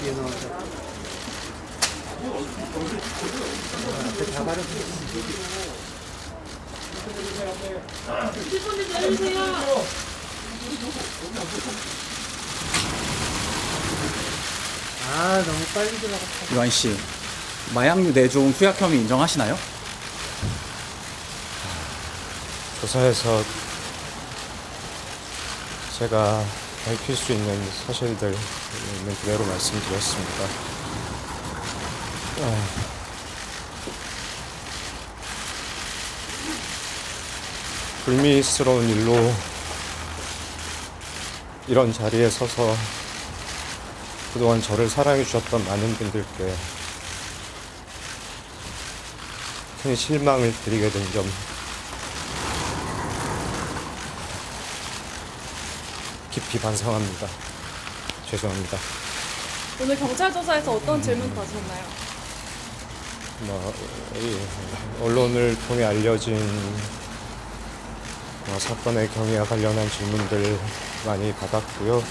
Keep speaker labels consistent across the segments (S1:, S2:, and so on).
S1: 뒤에 나온다, 아, 너무 빨리 들어갔다.
S2: 유한 씨, 마약류 내종 투약 혐의 인정하시나요?
S3: 조사에서 제가 밝힐 수 있는 사실들 있는 그대로 말씀드렸습니다. 아, 불미스러운 일로 이런 자리에 서서 그동안 저를 사랑해 주셨던 많은 분들께 큰 실망을 드리게 된 점 깊이 반성합니다. 죄송합니다.
S4: 오늘 경찰 조사에서 어떤 질문 받으셨나요?
S3: 뭐, 이 언론을 통해 알려진 뭐 사건의 경위와 관련한 질문들 많이 받았고요.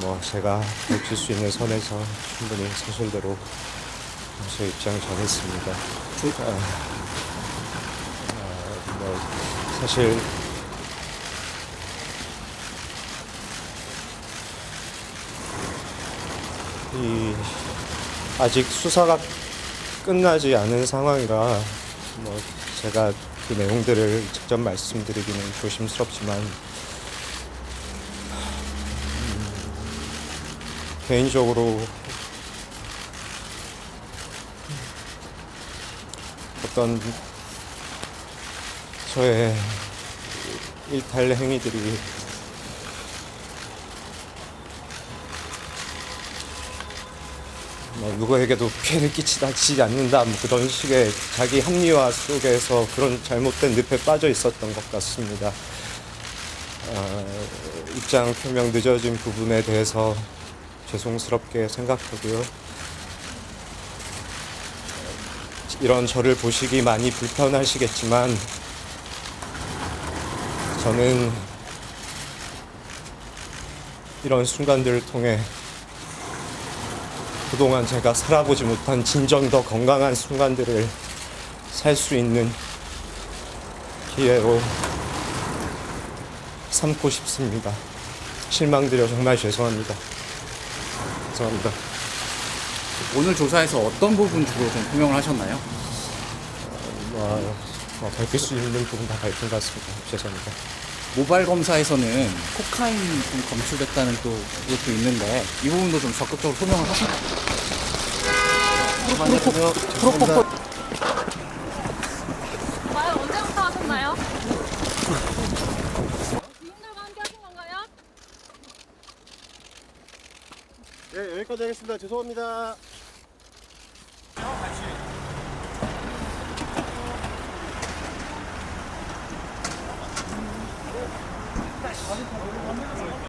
S3: 뭐 제가 밝힐 수 있는 선에서 충분히 사실대로 제 입장을 전했습니다. 아, 아, 뭐 사실 이 아직 수사가 끝나지 않은 상황이라 뭐 제가 그 내용들을 직접 말씀드리기는 조심스럽지만 음, 개인적으로 어떤 저의 일탈 행위들이 뭐 누구에게도 피해를 끼치지 않는다 뭐 그런 식의 자기 합리화 속에서 그런 잘못된 늪에 빠져 있었던 것 같습니다. 아, 입장 표명 늦어진 부분에 대해서 죄송스럽게 생각하고요. 이런 저를 보시기 많이 불편하시겠지만 저는 이런 순간들을 통해 그동안 제가 살아보지 못한 진정 더 건강한 순간들을 살 수 있는 기회로 삼고 싶습니다. 실망드려 정말 죄송합니다. 죄송합니다.
S2: 오늘 조사에서 어떤 부분 주로 좀 표명을 하셨나요?
S3: 뭐, 뭐 밝힐 수 있는 부분 다 밝힌 것 같습니다. 죄송합니다.
S2: 모바일 검사에서는 코카인 좀 검출됐다는 또 이것도 있는데 이 부분도 좀 적극적으로 소명을 하시나요?
S1: 안녕하세요.
S2: 프로포폴
S4: 과연 언제부터 하셨나요? 지인들과 함께 하신 건가요?
S1: 네, 여기까지 하겠습니다. 죄송합니다. Thank you.